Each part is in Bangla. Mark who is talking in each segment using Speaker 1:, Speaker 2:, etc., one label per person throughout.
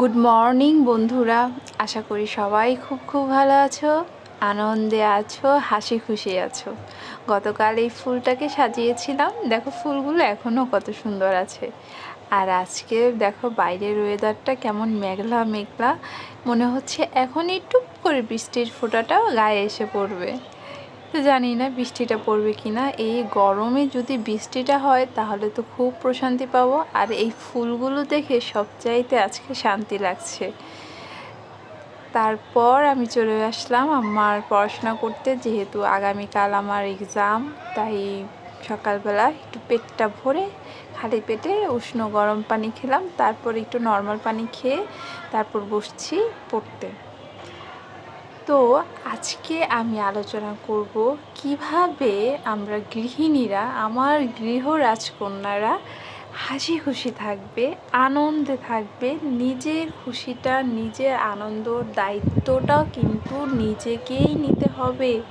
Speaker 1: গুড মর্নিং বন্ধুরা। আশা করি সবাই খুব খুব ভালো আছো, আনন্দে আছো, হাসি খুশি আছো। গতকাল এই ফুলটাকে সাজিয়েছিলাম। দেখো, ফুলগুলো এখনও কত সুন্দর আছে। আর আজকে দেখো, বাইরের ওয়েদারটা কেমন মেঘলা মেঘলা। মনে হচ্ছে এখনই টুপ করে বৃষ্টির ফোঁটাটাও গায়ে এসে পড়বে। তো জানি না বৃষ্টিটা পড়বে কি না এই গরমে যদি বৃষ্টিটা হয়, তাহলে তো খুব প্রশান্তি পাবো। আর এই ফুলগুলো দেখে সবচাইতে আজকে শান্তি লাগছে। তারপর আমি চলে আসলাম আমার পড়াশোনা করতে, যেহেতু আগামীকাল আমার এক্সাম তাই সকালবেলা একটু পেটটা ভরে খালি পেটে উষ্ণ গরম পানি খেলাম। তারপর একটু নর্মাল পানি খেয়ে তারপর বসছি পড়তে। তো আজকে আমি আলোচনা করব কীভাবে আমরা গৃহিণীরা, আমার গৃহ রাজকন্যারা হাসি খুশি থাকবে, আনন্দে থাকবে, নিজের খুশিটা, নিজের আনন্দ, দায়িত্বটাও কিন্তু নিজেকেই নিতে হবে।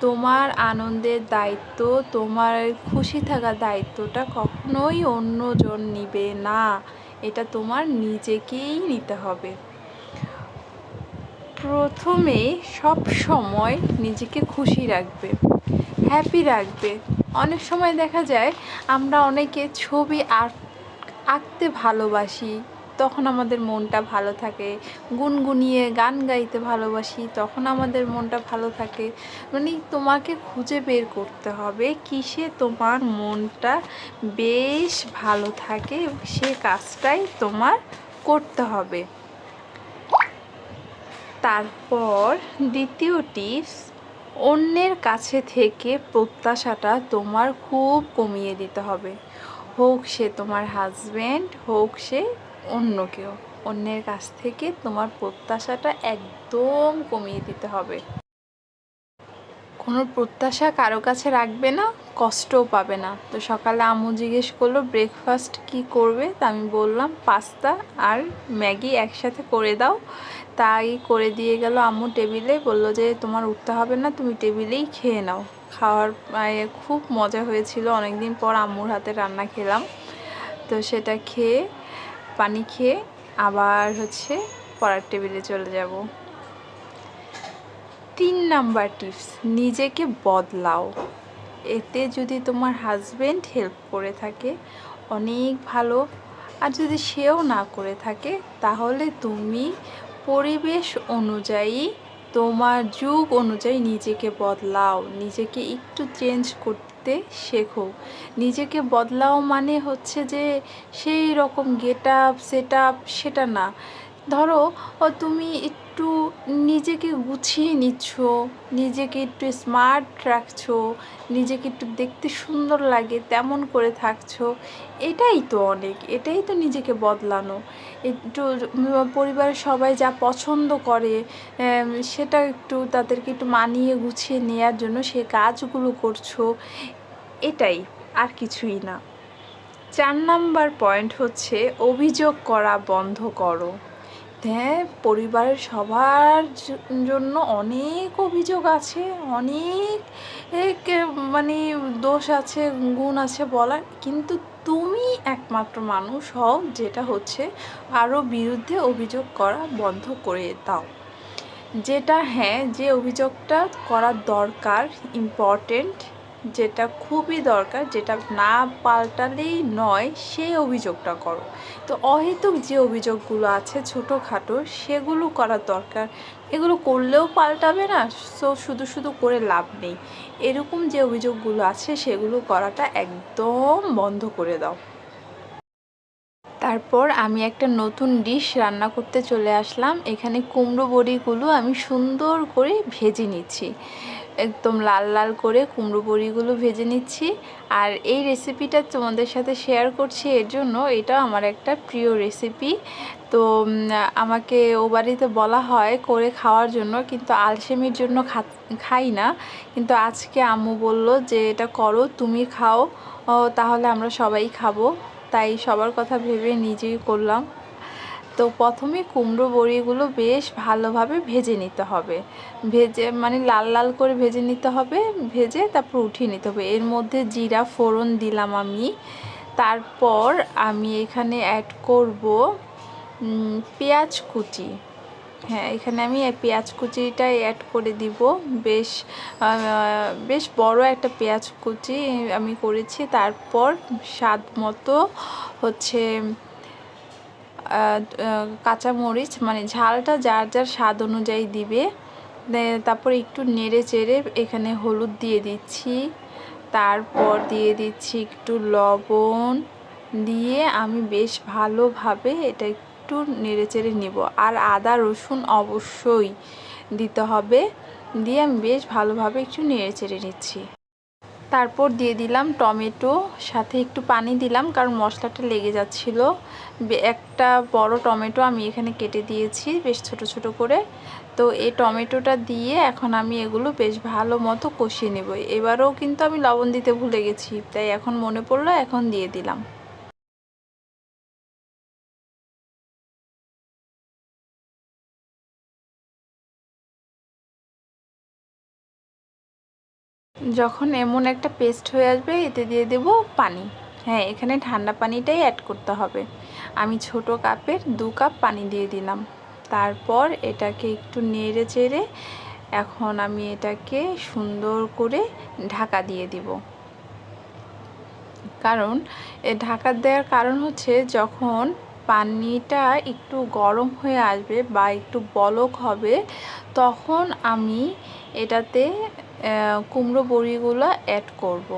Speaker 1: তোমার আনন্দের দায়িত্ব, তোমার খুশি থাকার দায়িত্বটা কখনোই অন্যজন নিবে না। এটা তোমার নিজেকেই নিতে হবে। প্রথমে সব সময় নিজেকে খুশি রাখবে হ্যাপি রাখবে। অনেক সময় দেখা যায় আমরা অনেকে ছবি আঁক, আঁকতে ভালোবাসি, তখন আমাদের মনটা ভালো থাকে। গুনগুনিয়ে গান গাইতে ভালোবাসি, তখন আমাদের মনটা ভালো থাকে। মানে তোমাকে খুঁজে বের করতে হবে কিসে তোমার মনটা বেশ ভালো থাকে সে কাজটাই তোমার করতে হবে। তারপর দ্বিতীয় টিপস অন্যের কাছে থেকে প্রত্যাশাটা তোমার খুব কমিয়ে দিতে হবে। হোক সে তোমার হাজব্যান্ড হোক সে অন্য কেউ। অন্যের কাছ থেকে তোমার প্রত্যাশাটা একদম কমিয়ে দিতে হবে। কোনো প্রত্যাশা কারও কাছে রাখবে না, কষ্টও পাবে না। তো সকালে আম্মু জিজ্ঞেস করল ব্রেকফাস্ট কি করবে? তা আমি বললাম পাস্তা আর ম্যাগি একসাথে করে দাও। তাই করে দিয়ে গেল আম্মু টেবিলে, বলল যে, তোমার উঠতে হবে না, তুমি টেবিলেই খেয়ে নাও। খাওয়ার খুব মজা হয়েছিল অনেক দিন পর আম্মুর হাতে রান্না খেলাম। তো সেটা খেয়ে, পানি খেয়ে আবার হচ্ছে পড়ার টেবিলে চলে যাব। তিন নাম্বার টিপস, নিজেকে বদলাও। এতে যদি তোমার হাজবেন্ড হেল্প করে থাকে, অনেক ভালো। আর যদি সেও না করে থাকে, তাহলে তুমি পরিবেশ অনুযায়ী, তোমার যুগ অনুযায়ী নিজেকে বদলাও। নিজেকে একটু চেঞ্জ করতে শেখো। নিজেকে বদলাও মানে হচ্ছে যে, সেই রকম গেট আপ সেট আপ সেটা না। ধরো তুমি একটু নিজেকে গুছিয়ে নিচ্ছ, নিজেকে একটু স্মার্ট রাখছো, নিজেকে একটু দেখতে সুন্দর লাগে, তেমন করে থাকছো, এটাই তো অনেক, এটাই তো নিজেকে বদলানো। একটু পরিবারের সবাই যা পছন্দ করে সেটা একটু তাদেরকে একটু মানিয়ে গুছিয়ে নেওয়ার জন্য সে কাজগুলো করছ, এটাই, আর কিছুই না। চার নাম্বার পয়েন্ট হচ্ছে, অভিযোগ করা বন্ধ করো। হ্যাঁ পরিবারের সবার জন্য অনেক অভিযোগ আছে, অনেক মানে দোষ আছে, গুণ আছে বলার। কিন্তু তুমি একমাত্র মানুষ হও যেটা হচ্ছে আরও বিরুদ্ধে অভিযোগ করা বন্ধ করে দাও। যেটা হ্যাঁ যে অভিযোগটা করার দরকার ইম্পর্টেন্ট যেটা খুবই দরকার, যেটা না পাল্টালেই নয়, সেই অভিযোগটা করো। তো অহেতুক যে অভিযোগগুলো আছে ছোটোখাটো, সেগুলো করার দরকার। এগুলো করলেও পাল্টাবে না, সো শুধু শুধু করে লাভ নেই। এরকম যে অভিযোগগুলো আছে, সেগুলো করাটা একদম বন্ধ করে দাও। তারপর আমি একটা নতুন ডিশ রান্না করতে চলে আসলাম। এখানে কুমড়ো বড়িগুলো আমি সুন্দর করে ভেজে নিচ্ছি। একদম লাল লাল করে কুমড়ো বড়িগুলো ভেজে নিচ্ছি। আর এই রেসিপিটা তোমাদের সাথে শেয়ার করছি, এর জন্য এটা আমার একটা প্রিয় রেসিপি তো আমাকে ও বাড়িতে বলা হয় করে খাওয়ার জন্য, কিন্তু আলসেমির জন্য খাই না। কিন্তু আজকে আম্মু বলল যে, এটা করো, তুমি খাও তাহলে আমরা সবাই খাব। তাই সবার কথা ভেবে নিজেই করলাম। তো প্রথমে কুমড়ো বড়িগুলো বেশ ভালোভাবে ভেজে নিতে হবে। ভেজে মানে লাল লাল করে ভেজে নিতে হবে, ভেজে তারপর উঠিয়ে নিতে হবে। এর মধ্যে জিরা ফোড়ন দিলাম আমি। তারপর আমি এখানে অ্যাড করব পেঁয়াজ কুচি। হ্যাঁ এখানে আমি পেঁয়াজ কুচিটাই অ্যাড করে দিব। বেশ বেশ বড় একটা পেঁয়াজ কুচি আমি করেছি। তারপর স্বাদ মতো হচ্ছে আহ, কাঁচামরিচ মানে ঝালটা যার যার স্বাদ অনুযায়ী দিবে। তারপর একটু নেড়ে চেড়ে এখানে হলুদ দিয়ে দিচ্ছি। তারপর দিয়ে দিচ্ছি একটু লবণ। দিয়ে আমি বেশ ভালোভাবে এটা একটু নেড়ে চেড়ে নেব। আর আদা রসুন অবশ্যই দিতে হবে। দিয়ে আমি বেশ ভালোভাবে একটু নেড়ে চেড়ে নিচ্ছি। তারপর দিয়ে দিলাম টমেটো, সাথে একটু পানি দিলাম কারণ মশলাটা লেগে যাচ্ছিল। একটা বড় টমেটো আমি এখানে কেটে দিয়েছি বেশ ছোট ছোট করে। তো এই টমেটোটা দিয়ে এখন আমি এগুলো বেশ ভালো মতো কষিয়ে নেব। এবারেও কিন্তু আমি লবণ দিতে ভুলে গেছি, তাই এখন মনে পড়ল এখন দিয়ে দিলাম। যখন এমন একটা পেস্ট হয়ে আসবে, এতে দিয়ে দেব পানি। হ্যাঁ এখানে ঠান্ডা পানিটাই অ্যাড করতে হবে। আমি ছোট কাপের দু কাপ পানি দিয়ে দিলাম। তারপর এটাকে একটু নেড়ে চেড়ে এখন আমি এটাকে সুন্দর করে ঢাকা দিয়ে দিব। কারণ, এ ঢাকা দেওয়ার কারণ হচ্ছে যখন পানিটা একটু গরম হয়ে আসবে বা একটু বলক হবে, তখন আমি এটাতে কুমড়ো বড়িগুলো অ্যাড করব।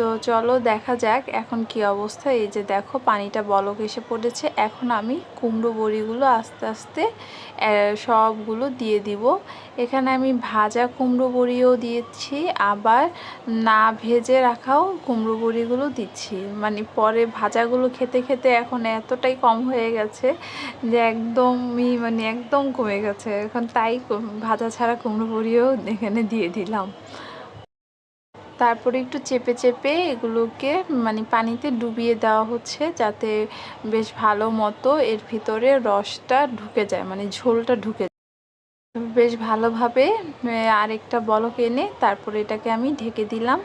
Speaker 1: তো চলো দেখা যাক এখন কি অবস্থা। এই যে দেখো পানিটা বলক এসে পড়েছে। এখন আমি কুমড়ো বড়িগুলো আস্তে আস্তে সবগুলো দিয়ে দিব। এখানে আমি ভাজা কুমড়ো বড়িও দিয়েছি, আবার না ভেজে রাখাও কুমড়ো বড়িগুলো দিচ্ছি। মানে পরে ভাজাগুলো খেতে খেতে এখন এতটাই কম হয়ে গেছে যে একদমই মানে একদম কমে গেছে। এখন তাই ভাজা ছাড়া কুমড়ো বড়িও এখানে দিয়ে দিলাম। তারপরে একটু চেপে চেপে এগুলোকে মানে পানিতে ডুবিয়ে দেওয়া হচ্ছে যাতে বেশ ভালো মতো এর ভিতরে রসটা ঢুকে যায় মানে ঝোলটা ঢুকে বেশ ভালোভাবে আরেকটা বলক এনে তারপরে এটাকে আমি ঢেকে দিলাম।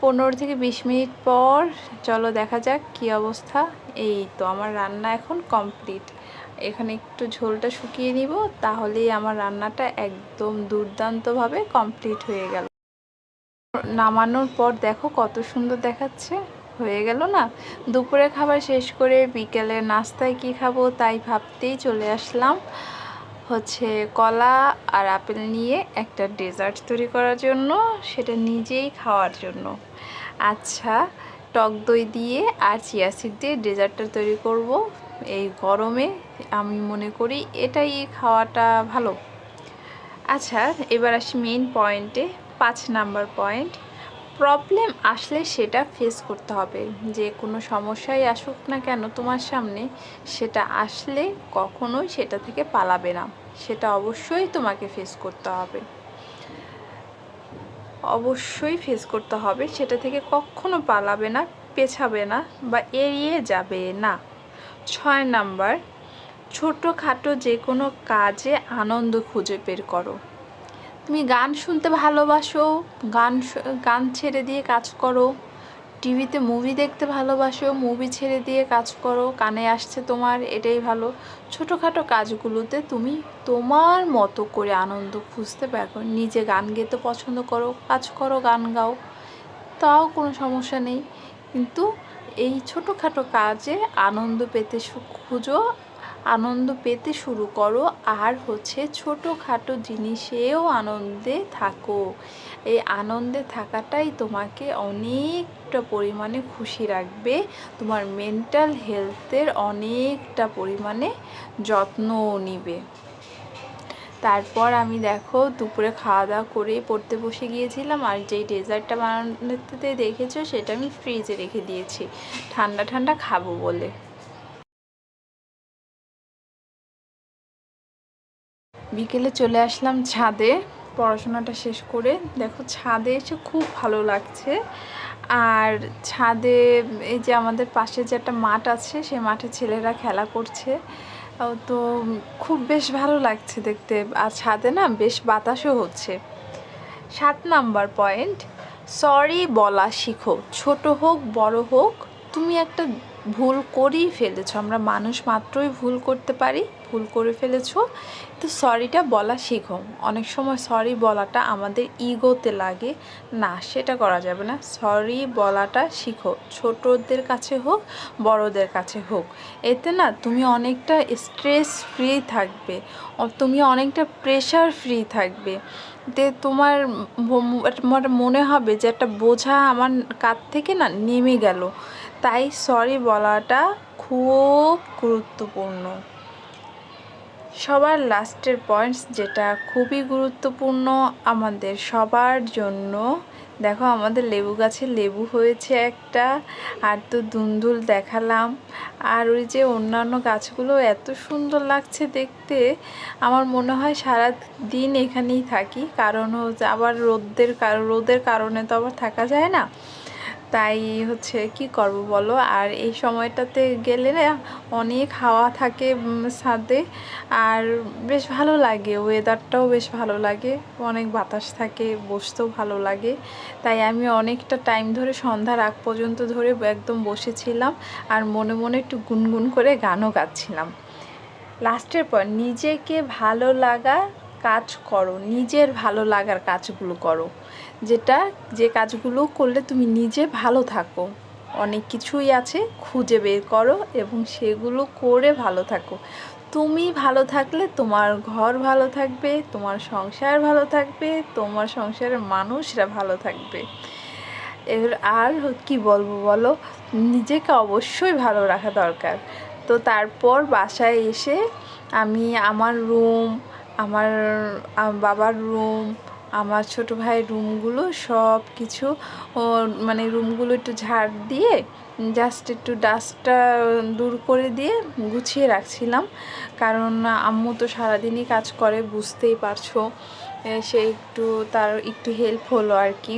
Speaker 1: পনেরো থেকে বিশ মিনিট পর, চলো দেখা যাক কি অবস্থা। এই তো আমার রান্না এখন কমপ্লিট। এখানে একটু ঝোলটা শুকিয়ে নিব, তাহলেই আমার রান্নাটা একদম দুর্দান্তভাবে কমপ্লিট হয়ে গেল। নামানোর পর দেখো কত সুন্দর দেখাচ্ছে। হয়ে গেল না? দুপুরে খাবার শেষ করে বিকেলে নাস্তায় কি খাব তাই ভাবতেই চলে আসলাম। হচ্ছে কলা আর আপেল নিয়ে একটা ডেজার্ট তৈরি করার জন্য, সেটা নিজেই খাওয়ার জন্য। আচ্ছা টক দই দিয়ে আর চিয়া সিড দিয়ে ডেজার্টটা তৈরি করব। এই গরমে আমি মনে করি এটাই খাওয়াটা ভালো। আচ্ছা এবার আসি মেইন পয়েন্টে পাঁচ নাম্বার পয়েন্ট, প্রবলেম আসলে সেটা ফেস করতে হবে। যে কোনো সমস্যাই আসুক না কেন তোমার সামনে, সেটা আসলে কখনোই সেটা থেকে পালাবে না। সেটা অবশ্যই তোমাকে ফেস করতে হবে। অবশ্যই ফেস করতে হবে, সেটা থেকে কখনো পালাবে না, পেছাবে না বা এড়িয়ে যাবে না। ছয় নাম্বার, ছোটোখাটো যে কোনো কাজে আনন্দ খুঁজে বের করো। তুমি গান শুনতে ভালোবাসো, গান গান ছেড়ে দিয়ে কাজ করো, টিভিতে মুভি দেখতে ভালোবাসো মুভি ছেড়ে দিয়ে কাজ করো, কানে আসছে তোমার, এটাই ভালো। ছোটোখাটো কাজগুলোতে তুমি তোমার মতো করে আনন্দ খুঁজতে পারো। নিজে গান গেতে পছন্দ করো, কাজ করো, গান গাও, তাও কোনো সমস্যা নেই। কিন্তু এই ছোটোখাটো কাজে আনন্দ পেতে খুঁজো আনন্দ পেতে শুরু করো। আর হচ্ছে ছোটোখাটো জিনিসেও আনন্দে থাকো। এই আনন্দে থাকাটাই তোমাকে অনেকটা পরিমাণে খুশি রাখবে। তোমার মেন্টাল হেলথের অনেকটা পরিমাণে যত্নও নিবে। তারপর আমি দেখো দুপুরে খাওয়া দাওয়া করে পড়তে বসে গিয়েছিলাম। আর যেই ডেজার্টটা বানাতে দেখেছ সেটা আমি ফ্রিজে রেখে দিয়েছি। ঠান্ডা ঠান্ডা খাব বলে। বিকেলে চলে আসলাম ছাদে, পড়াশোনাটা শেষ করে। দেখো, ছাদে এসে খুব ভালো লাগছে। আর ছাদে এই যে আমাদের পাশে যে একটা মাঠ আছে, সেই মাঠে ছেলেরা খেলা করছে। তো খুব বেশ ভালো লাগছে দেখতে। আর ছাদে না বেশ বাতাসও হচ্ছে। সাত নাম্বার পয়েন্ট, সরি বলা শিখো। ছোট হোক, বড় হোক, তুমি একটা ভুল করেই ফেলেছো। আমরা মানুষ মাত্রই ভুল করতে পারি, ভুল করে ফেলেছো। তো সরিটা বলা শিখো অনেক সময় সরি বলাটা আমাদের ইগোতে লাগে। না, সেটা করা যাবে না। সরি বলাটা শিখো। ছোটদের কাছে হোক, বড়দের কাছে হোক। এতে না তুমি অনেকটা স্ট্রেস ফ্রি থাকবে। তুমি অনেকটা প্রেশার ফ্রি থাকবে। তে তোমার মনে হবে যে একটা বোঝা আমার কাঁধ থেকে না নেমে গেল। তাই সরি বলাটা খুব গুরুত্বপূর্ণ। সবার লাস্টের পয়েন্টস যেটা খুবই গুরুত্বপূর্ণ আমাদের সবার জন্য। দেখো আমাদের লেবু গাছে লেবু হয়েছে একটা, আর তো দুন্দুল দেখালাম। আর ওই যে অন্যান্য গাছগুলো এত সুন্দর লাগছে দেখতে, আমার মনে হয় সারা দিন এখানেই থাকি। কারণ হচ্ছে আবার রোদের রোদের কারণে তো আবার থাকা যায় না। তাই হচ্ছে কি করব বলো? আর এই সময়টাতে গেলে না অনেক হাওয়া থাকে ছাদে। আর বেশ ভালো লাগে ওয়েদারটাও বেশ ভালো লাগে। অনেক বাতাস থাকে, বসতেও ভালো লাগে। তাই আমি অনেকটা টাইম ধরে সন্ধ্যার আগ পর্যন্ত ধরে একদম বসেছিলাম আর মনে মনে একটু গুনগুন করে গানও গাচ্ছিলাম। লাস্টের পর নিজেকে ভালো লাগা কাজ করো, নিজের ভালো লাগার কাজগুলো করো। যেটা যে কাজগুলো করলে তুমি নিজে ভালো থাকো। অনেক কিছুই আছে, খুঁজে বের করো এবং সেগুলো করে ভালো থাকো। তুমি ভালো থাকলে তোমার ঘর ভালো থাকবে, তোমার সংসার ভালো থাকবে, তোমার সংসারের মানুষরা ভালো থাকবে। এবার আর কি বলব বলো? নিজেকে অবশ্যই ভালো রাখা দরকার। তো তারপর বাসায় এসে আমি আমার রুম আমার বাবার রুম আমার ছোট ভাইয়ের রুমগুলো সব কিছু মানে রুমগুলো একটু ঝাড় দিয়ে জাস্ট একটু ডাস্টটা দূর করে দিয়ে গুছিয়ে রাখছিলাম। কারণ আম্মু তো সারাদিনই কাজ করে, বুঝতেই পারছ। সে একটু, তার একটু হেল্প হলো আর কি।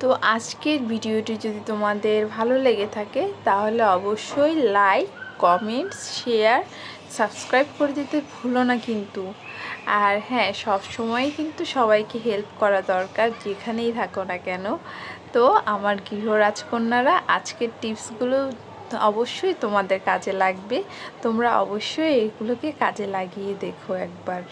Speaker 1: তো আজকের ভিডিওটি যদি তোমাদের ভালো লেগে থাকে, তাহলে অবশ্যই লাইক কমেন্টস শেয়ার সাবস্ক্রাইব করে দিতে ভুলো না কিন্তু। আর হ্যাঁ সব সময় কিন্তু সবাইকে হেল্প করা দরকার, যেখানেই থাকো না কেন। তো আমার গৃহ রাজকন্যারা, আজকের টিপসগুলো অবশ্যই তোমাদের কাজে লাগবে। তোমরা অবশ্যই এগুলোকে কাজে লাগিয়ে দেখো একবার।